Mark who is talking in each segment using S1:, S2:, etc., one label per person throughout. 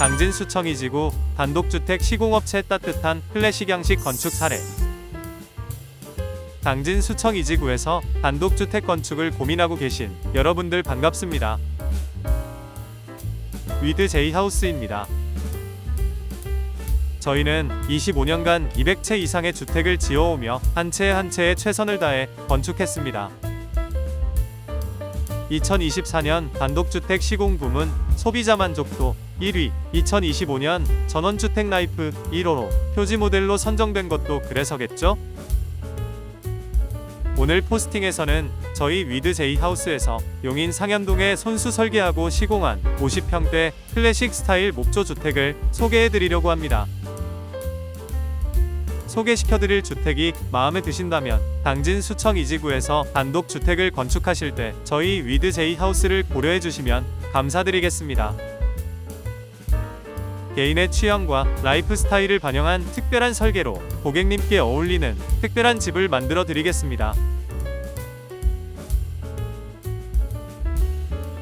S1: 당진 수청이 지구 단독주택 시공업체 따뜻한 클래식 양식 건축 사례. 당진 수청 이지구에서 단독주택 건축을 고민하고 계신 여러분들 반갑습니다. 위드 제이 하우스입니다. 저희는 25년간 200채 이상의 주택을 지어오며 한 채 한 채에 최선을 다해 건축했습니다. 2024년 단독주택 시공 부문 소비자 만족도 1위, 2025년 전원주택 라이프 1호로 표지 모델로 선정된 것도 그래서겠죠? 오늘 포스팅에서는 저희 위드 제이 하우스에서 용인 상현동에 손수 설계하고 시공한 50평대 클래식 스타일 목조 주택을 소개해 드리려고 합니다. 소개시켜 드릴 주택이 마음에 드신다면 당진 수청 이지구에서 단독 주택을 건축하실 때 저희 위드 제이 하우스를 고려해 주시면 감사드리겠습니다. 개인의 취향과 라이프 스타일을 반영한 특별한 설계로 고객님께 어울리는 특별한 집을 만들어 드리겠습니다.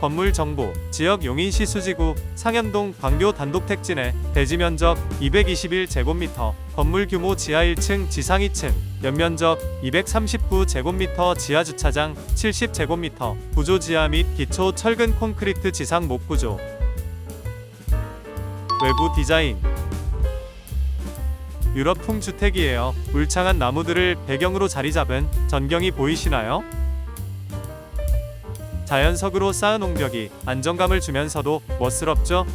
S1: 건물 정보, 지역 용인시 수지구, 상현동 광교 단독택진의 대지 면적 221제곱미터, 건물 규모 지하 1층, 지상 2층, 연면적 239제곱미터, 지하 주차장 70제곱미터, 구조 지하 및 기초 철근 콘크리트 지상 목 구조. 외부 디자인 유럽풍 주택이에요. 울창한 나무들을 배경으로 자리 잡은 전경이 보이시나요? 자연석으로 쌓은 옹벽이 안정감을 주면서도 멋스럽죠?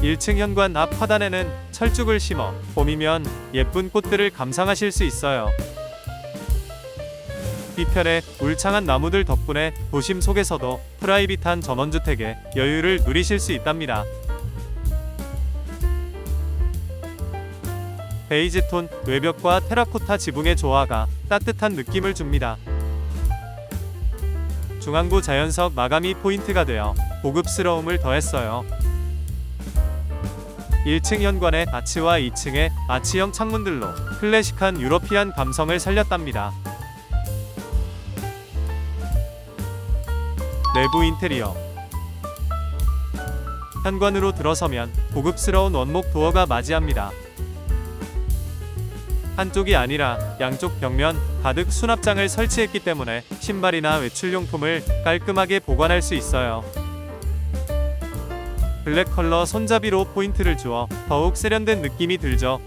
S1: 1층 현관 앞 화단에는 철쭉을 심어 봄이면 예쁜 꽃들을 감상하실 수 있어요. 뒤편에 울창한 나무들 덕분에 도심 속에서도 프라이빗한 전원주택의 여유를 누리실 수 있답니다. 베이지톤 외벽과 테라코타 지붕의 조화가 따뜻한 느낌을 줍니다. 중앙부 자연석 마감이 포인트가 되어 고급스러움을 더했어요. 1층 현관의 아치와 2층의 아치형 창문들로 클래식한 유러피안 감성을 살렸답니다. 내부 인테리어 현관으로 들어서면 고급스러운 원목 도어가 맞이합니다. 한쪽이 아니라 양쪽 벽면 가득 수납장을 설치했기 때문에 신발이나 외출용품을 깔끔하게 보관할 수 있어요. 블랙 컬러 손잡이로 포인트를 주어 더욱 세련된 느낌이 들죠.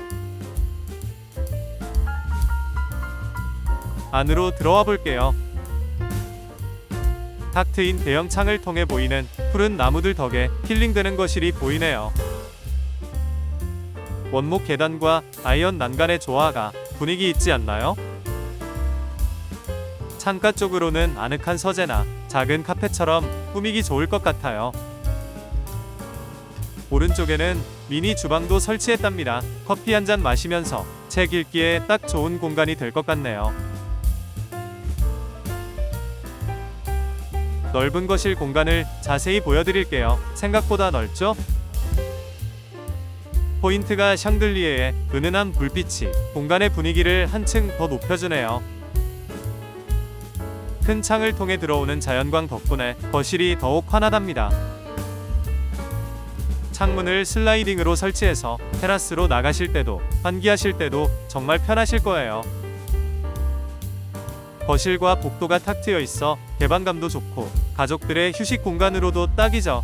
S1: 안으로 들어와 볼게요. 탁 트인 대형 창을 통해 보이는 푸른 나무들 덕에 힐링되는 거실이 보이네요. 원목 계단과 아이언 난간의 조화가 분위기 있지 않나요? 창가 쪽으로는 아늑한 서재나 작은 카페처럼 꾸미기 좋을 것 같아요. 오른쪽에는 미니 주방도 설치했답니다. 커피 한 잔 마시면서 책 읽기에 딱 좋은 공간이 될 것 같네요. 넓은 거실 공간을 자세히 보여드릴게요. 생각보다 넓죠? 포인트가 샹들리에의 은은한 불빛이 공간의 분위기를 한층 더 높여주네요. 큰 창을 통해 들어오는 자연광 덕분에 거실이 더욱 환하답니다. 창문을 슬라이딩으로 설치해서 테라스로 나가실 때도 환기하실 때도 정말 편하실 거예요. 거실과 복도가 탁 트여 있어 개방감도 좋고 가족들의 휴식 공간으로도 딱이죠.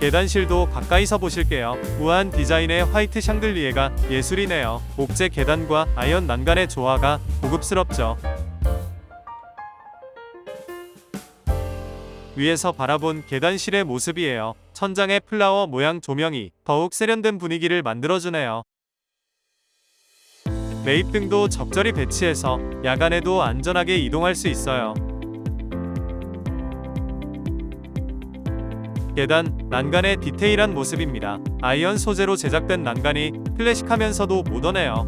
S1: 계단실도 가까이서 보실게요. 우아한 디자인의 화이트 샹들리에가 예술이네요. 옥제 계단과 아이언 난간의 조화가 고급스럽죠. 위에서 바라본 계단실의 모습이에요. 천장의 플라워 모양 조명이 더욱 세련된 분위기를 만들어주네요. 매입 등도 적절히 배치해서 야간에도 안전하게 이동할 수 있어요. 계단, 난간의 디테일한 모습입니다. 아이언 소재로 제작된 난간이 클래식하면서도 모던해요.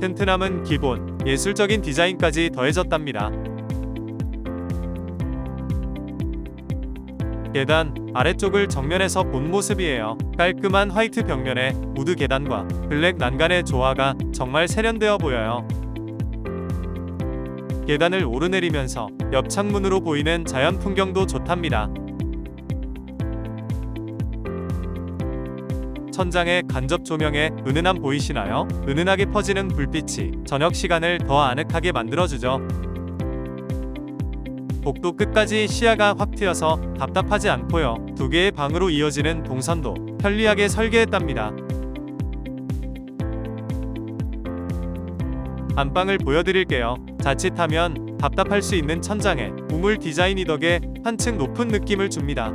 S1: 튼튼함은 기본, 예술적인 디자인까지 더해졌답니다. 계단 아래쪽을 정면에서 본 모습이에요. 깔끔한 화이트 벽면에 우드 계단과 블랙 난간의 조화가 정말 세련되어 보여요. 계단을 오르내리면서 옆 창문으로 보이는 자연 풍경도 좋답니다. 천장의 간접 조명에 은은함 보이시나요? 은은하게 퍼지는 불빛이 저녁 시간을 더 아늑하게 만들어주죠. 복도 끝까지 시야가 확 트여서 답답하지 않고요. 두 개의 방으로 이어지는 동선도 편리하게 설계했답니다. 안방을 보여드릴게요. 자칫하면 답답할 수 있는 천장에 우물 디자인이 덕에 한층 높은 느낌을 줍니다.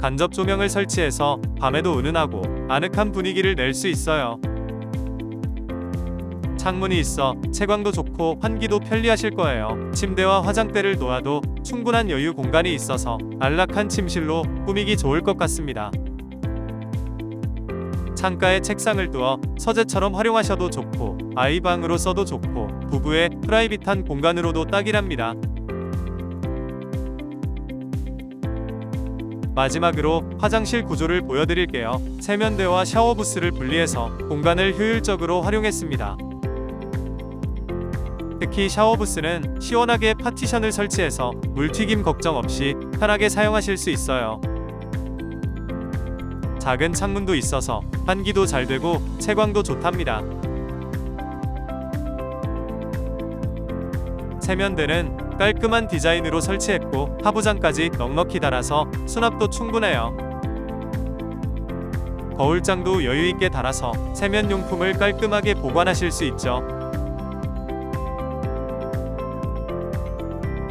S1: 간접 조명을 설치해서 밤에도 은은하고 아늑한 분위기를 낼 수 있어요. 창문이 있어 채광도 좋고 환기도 편리하실 거예요. 침대와 화장대를 놓아도 충분한 여유 공간이 있어서 안락한 침실로 꾸미기 좋을 것 같습니다. 창가에 책상을 두어 서재처럼 활용하셔도 좋고 아이 방으로 써도 좋고 부부의 프라이빗한 공간으로도 딱이랍니다. 마지막으로 화장실 구조를 보여드릴게요. 세면대와 샤워 부스를 분리해서 공간을 효율적으로 활용했습니다. 특히 샤워 부스는 시원하게 파티션을 설치해서 물튀김 걱정 없이 편하게 사용하실 수 있어요. 작은 창문도 있어서 환기도 잘 되고 채광도 좋답니다. 세면대는 깔끔한 디자인으로 설치했고 하부장까지 넉넉히 달아서 수납도 충분해요. 거울장도 여유 있게 달아서 세면용품을 깔끔하게 보관하실 수 있죠.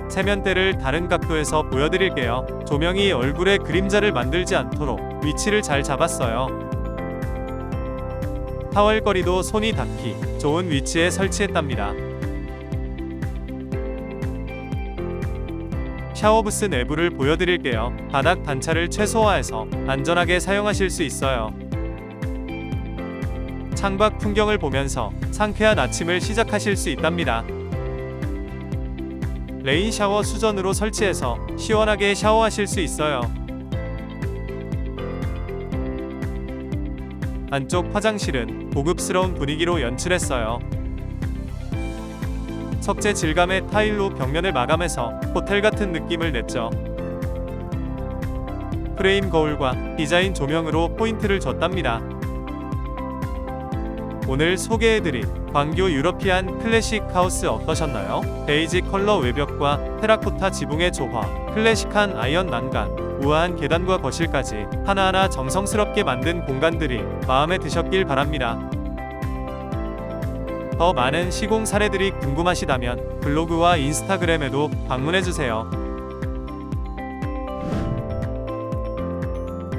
S1: 세면대를 다른 각도에서 보여드릴게요. 조명이 얼굴에 그림자를 만들지 않도록 위치를 잘 잡았어요. 타월거리도 손이 닿기 좋은 위치에 설치했답니다. 샤워부스 내부를 보여드릴게요. 바닥 단차를 최소화해서 안전하게 사용하실 수 있어요. 창밖 풍경을 보면서 상쾌한 아침을 시작하실 수 있답니다. 레인 샤워 수전으로 설치해서 시원하게 샤워하실 수 있어요. 안쪽 화장실은 고급스러운 분위기로 연출했어요. 석재 질감의 타일로 벽면을 마감해서 호텔 같은 느낌을 냈죠. 프레임 거울과 디자인 조명으로 포인트를 줬답니다. 오늘 소개해드린 광교 유러피안 클래식 하우스 어떠셨나요? 베이지 컬러 외벽과 테라코타 지붕의 조화, 클래식한 아이언 난간, 우아한 계단과 거실까지 하나하나 정성스럽게 만든 공간들이 마음에 드셨길 바랍니다. 더 많은 시공 사례들이 궁금하시다면 블로그와 인스타그램에도 방문해주세요.